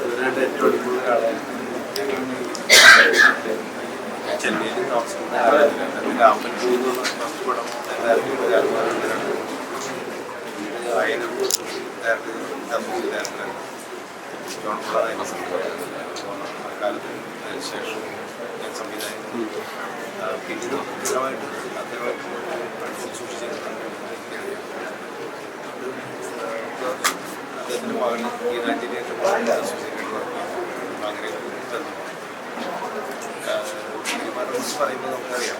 ഇവരായിട്ട് ഏറ്റവും അടുത്തുള്ള ഒരാളായിരുന്നു ചെന്നൈയിൽ താമസിക്കുന്ന ആളായിരുന്നു അതിൽ അമ്പറ്റൂ എന്നുള്ള ഫസ്റ്റ് പടം എല്ലാവർക്കും ഹരികുമാറിന്റെതാണ് പിന്നീട് ആയിരം കാലത്ത് അതിനുശേഷം ഞാൻ സംവിധായകൻ പിന്നീട് സ്ഥിരമായിട്ട് സൂക്ഷിച്ചിരുന്ന വ്യക്തിയാണ് അദ്ദേഹത്തിന്റെ മകൾ ഈ വർക്ക് അങ്ങനെ കുറിച്ച് പറയുമ്പോൾ നമുക്കറിയാം.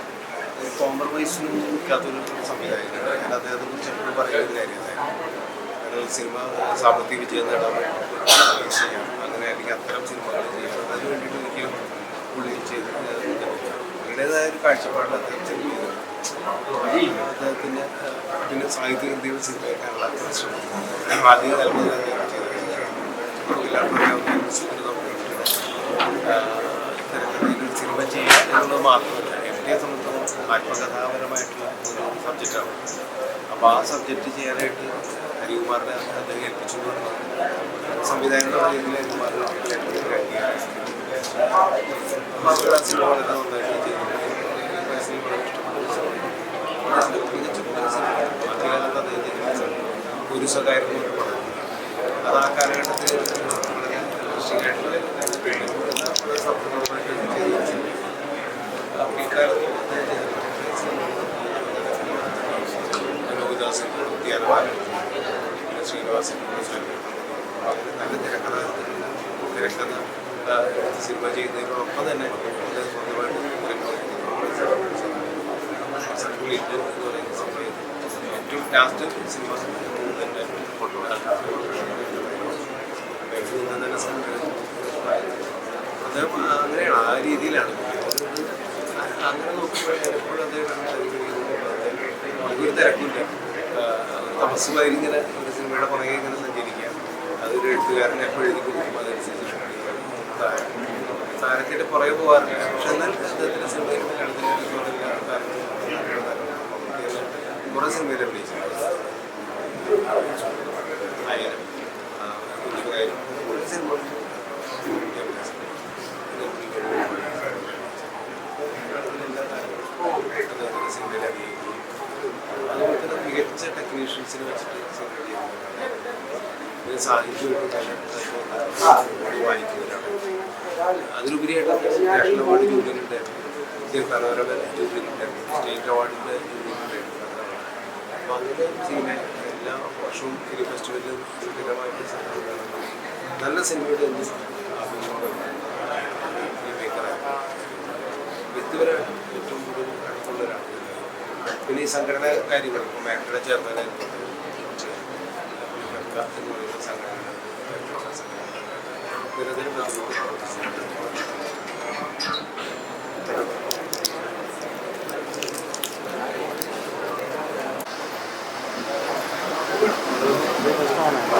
കോംപ്രമൈസിനും നിൽക്കാത്തൊരു സംവിധായകനാണ് ഞാൻ അദ്ദേഹത്തെ കുറിച്ച് എപ്പോഴും പറയുന്ന ഒരു സിനിമ സാമ്പത്തിക വിജയം നേടാൻ ചെയ്യാം. അങ്ങനെ അല്ലെങ്കിൽ അത്തരം സിനിമകൾ ചെയ്യാം. അതിന് വേണ്ടിയിട്ട് ഒരിക്കലും പുള്ളി ചെയ്ത് അതിന്റെതായ ഒരു കാഴ്ചപ്പാടിൽ അദ്ദേഹം അദ്ദേഹത്തിന്റെ പിന്നെ സാഹിത്യ കൃതികൾ സിനിമയാക്കാനുള്ള ശ്രമിക്കുന്നത് ആദ്യ അദ്ദേഹം സുഹൃതം ഇത്തരത്തിലൊരു സിനിമ ചെയ്യുക എന്നുള്ളത് മാത്രമല്ല എന്നെ ഡിയെ സംബന്ധിച്ചിടത്തോളം ആത്മകഥാപരമായിട്ടുള്ള ഒരു സബ്ജക്റ്റാണ്. അപ്പോൾ ആ സബ്ജക്റ്റ് ചെയ്യാനായിട്ട് ഹരികുമാറിനെ അദ്ദേഹം ഏൽപ്പിച്ചു എന്ന് പറഞ്ഞാൽ സംവിധായകനുള്ള രീതിയിൽ ഹരികുമാറിനെ മക്കളെ സിനിമ വളരെ നന്നായിട്ട് ചെയ്തു സിനിമ വളരെ ഇഷ്ടപ്പെട്ടു മികച്ച ആദ്യകാലത്ത് അദ്ദേഹം ചെയ്ത ഗുരുസകായിരുന്നു ഒരു പടം. അത് ആ കാലഘട്ടത്തിൽ വളരെ ആയിട്ടുള്ള സംഭവമായിട്ട് ചെയ്തു പിൽക്കാലത്ത് ലോകദാസൻ ധ്യാനവാരൻ പിന്നെ ശ്രീനിവാസൻ അങ്ങനെ നല്ല തിരക്കഥ തിരക്കഥ സിനിമ ചെയ്യുന്നതിനോടൊപ്പം തന്നെ സ്വന്തമായിട്ട് സർക്കുലേറ്റ് എന്ന് പറയുന്ന സമയം ഏറ്റവും ലാസ്റ്റ് സിനിമ തന്നെ ഫോട്ടോ തന്നെ സംവിധാനം അദ്ദേഹം അങ്ങനെയാണ് ആ രീതിയിലാണ് അങ്ങനെ നോക്കുമ്പോൾ എപ്പോഴും ഒരു തിരക്കില്ല തപസ്സുമായി ഇങ്ങനെ ഒരു സിനിമയുടെ പുറകെ ഇങ്ങനെ സഞ്ചരിക്കുക അതൊരു എഴുത്തുകാരൻ എപ്പോഴും എഴുതി കൊടുക്കും അതനുസരിച്ച് താരത്തിന്റെ പുറകെ പോകാറില്ല പക്ഷെ എന്നാൽ അദ്ദേഹത്തിന്റെ സിനിമയിൽ കുറേ ആയാലും കുഞ്ഞുകാരും കുറേ സിനിമ സിനിമയിൽ അഭിനയിക്കും. അതുപോലെ തന്നെ മികച്ച ടെക്നീഷ്യൻസിനെ വെച്ചിട്ട് സിനിമ സാഹിത്യം വായിക്കുന്നവരാണ്. അതിലുപരിയായിട്ട് നാഷണൽ അവാർഡ് ജൂനിയറുണ്ട് പനോരമ ജൂനിയറുണ്ട് സ്റ്റേറ്റ് അവാർഡിന്റെ ജൂനിയറുണ്ട് അപ്പോൾ അങ്ങനെ സിനിമ എല്ലാ വർഷവും ഫിലിം ഫെസ്റ്റിവലിൽ സ്ഥിരമായിട്ട് നല്ല സിനിമയുടെ എന്ത് വ്യക്തിപരമായിട്ട് ഏറ്റവും കൂടുതൽ അടുത്തുള്ള ഒരാൾ പിന്നെ ഈ സംഘടന കാര്യങ്ങൾ ഇപ്പോൾ മേഖല ചെയർമാനായിരുന്നു എന്ന് പറയുന്ന സംഘടന നിരന്തരം പ്രതിബന്ധം